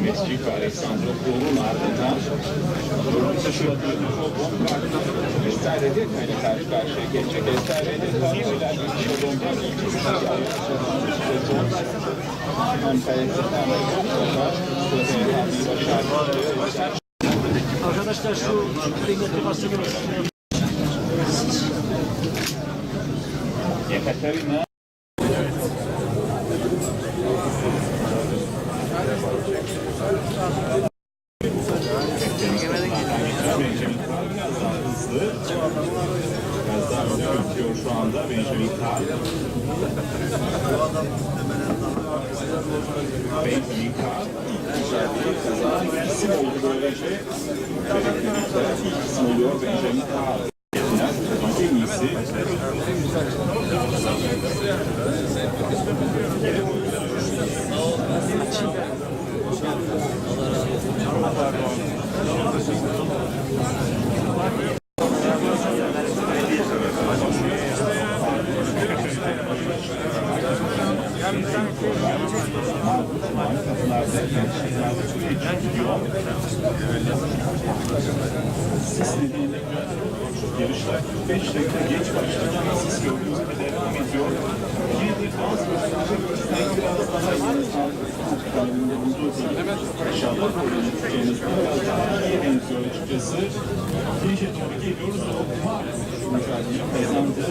Messico Alessandro Kur'un ardından Estare'de hani karşı karşıya gelecek. Estare'de tavsiyeler bir şey olmadan Arkadaşlar şu kıymetli daha hızlı. Biraz daha öne ötüyor şu anda Benjamin Carr. Benjamin Carr. İlk kazanan isim oldu böylece. Çeyreklerimizde ilk isim oluyor Benjamin Carr. Final sezonun en iyisi. Sis 45 dakika geç başlama nasıl gördüğümüz gibi devam ediyor. Yine de bazı özellikle biraz daha iyi kalbinde bulduğu zaman inşallah konuşacağımız biraz daha iyi benziyor açıkçası. Finish'e doğru geliyoruz ama maalesef mücadele kazandı.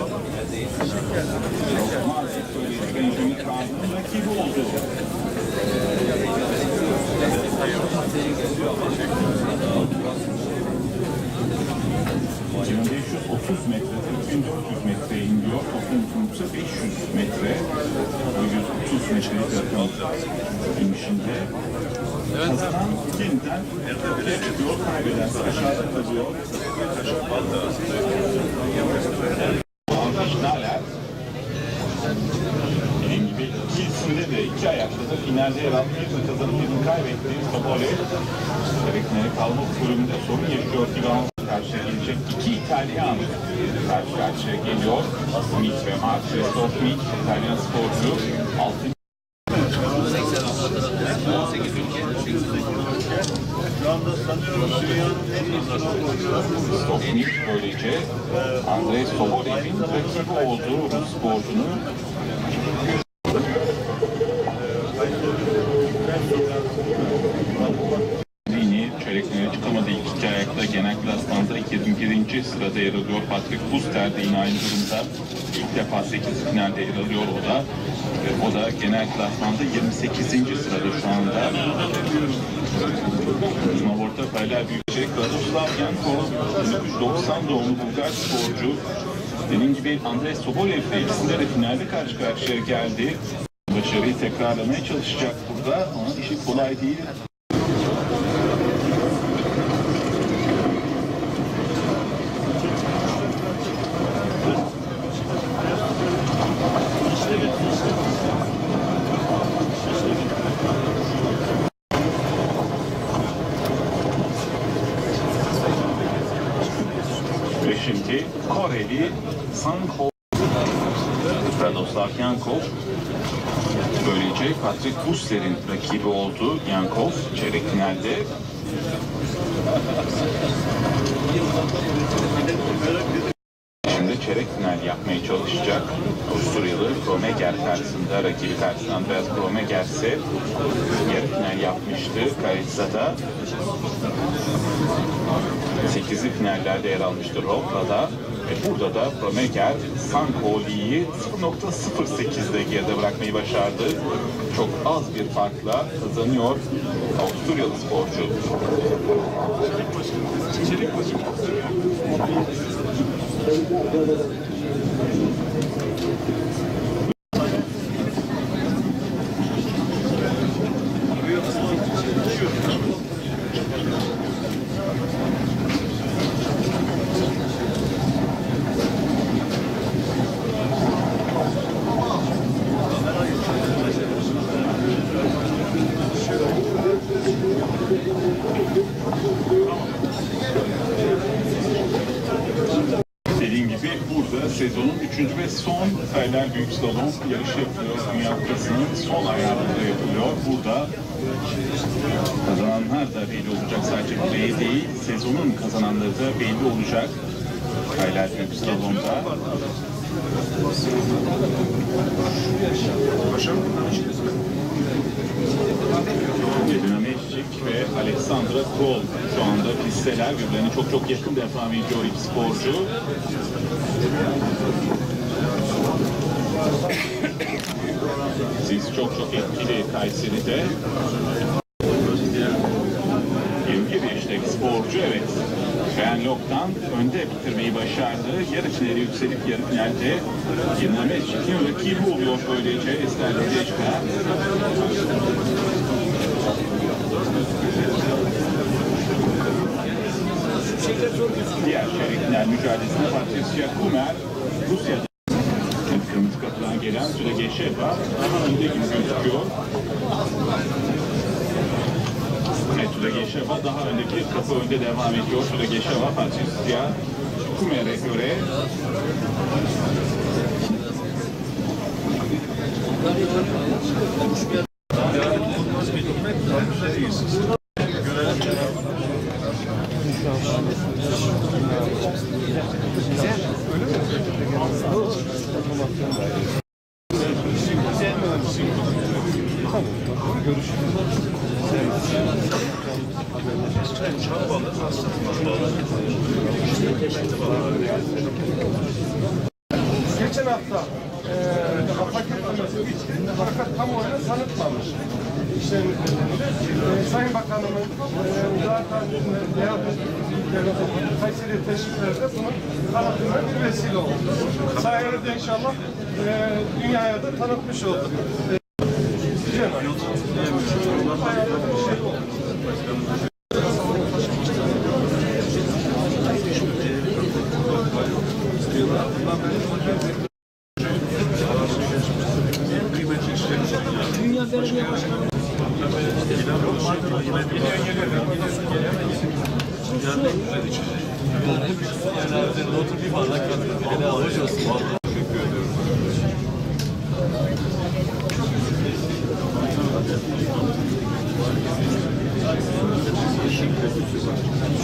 Maalesef böyle bir benzemin rakibi oldu. 2530 metre, 4400 metre iniyor. Toplam uzunluksa 500 metre. 130 metrelik rakam inişinde. Kazanan yeniden geri çıkıyor, kaybeden aşağıda kalıyor. Alkış Naler. Dediğim gibi ikisinde de iki ayakta da finalde yer aldı. Birini kazanıp birini kaybetti. Topoli. Gerekleri kalma bölümünde sorun yaşıyor gelecek iki İtalyan karşı karşıya geliyor. Smith ve Marcelo Smith, İtalyan sporcu. Altın Smith böylece Andrei Sobolev'in rakibi olduğu Rus sporcunun Dini çeyreklerine çıkamadı ilk iki ayakta genel klasmanda 21. sırada yer alıyor. Patrick Buster de yine aynı durumda. İlk defa 8 finalde yer alıyor o da. Ve o da genel klasmanda 28. sırada şu anda. Snowboard'da paralel büyüyecek. Radoslav Yankov 1990 doğumlu Bulgar sporcu. Dediğim gibi Andrei Sobolev de ikisinde de finalde karşı karşıya geldi. Başarıyı tekrarlamaya çalışacak burada ama işi kolay değil. Ve şimdi Koreli Sanko Radoslav Yankov böylece Patrick Busser'in rakibi oldu Yankov çeyrek finalde. Çeyrek final yapmaya çalışacak. Avusturyalı Kromeger karşısında, rakibi karşısında Andreas Kromeger ise yarı final yapmıştı Karitsa'da. 8'li finallerde yer almıştı Rovra'da. Ve burada da Promeger Sankoli'yi 0.08'de geride bırakmayı başardı. Çok az bir farkla kazanıyor Avusturyalı sporcu. Tamam. Sezonun üçüncü ve son Kaylar Büyük Slalom yarışı yapılıyor. Dünya Kupası'nın son ayağında yapılıyor. Burada kazananlar da belli olacak. Sadece buraya değil, sezonun kazananları da belli olacak. Kaylar Büyük Slalom'da. Medina Meşcik ve Alexandra Kol şu anda pisteler birbirlerine çok çok yakın defa ediyor iki sporcu. Siz çok çok etkili Kayseri'de. 21 yaşındaki sporcu evet. Shenlock'tan önde bitirmeyi başardı. Yarı finale yükselip yarı finalde Medina Meşcik'in rakibi oluyor böylece Ester Tezca. Diğer çeyrek final mücadelesinde Patricia Kumer, kırmızı kapıdan gelen Süre Geçeva önde gibi gözüküyor. Evet, Süre Geçeva daha öndeki kapı önde devam ediyor. Süre Geçeva Patricia Kumer'e göre Geçen hafta eee paket fakat kamuoyuna tanıtmamış. İşlerimiz. Eee, Sayın Bakanımın eee zaten devlet Kayseri teşvikleri de bunun tanıtımına bir vesile oldu. Sayende inşallah eee dünyaya da tanıtmış olduk. Eee, Güzel. Bayağı da bir şey oldu.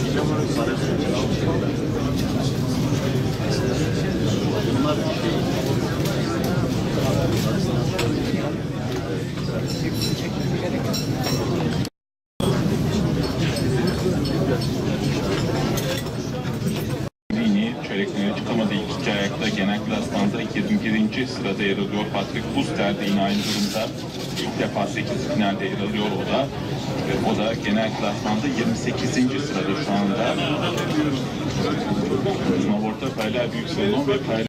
Dünya Belediye Başkanı Yeni ayakta genel klasmanda 21. sırada yer alıyor. Patrick Buster de yine aynı durumda. İlk defa 8 finalde yer alıyor o da. O da genel klasmanda 28. sırada şu anda. Snowboard'da Kaylar Büyük Salon ve Kaylar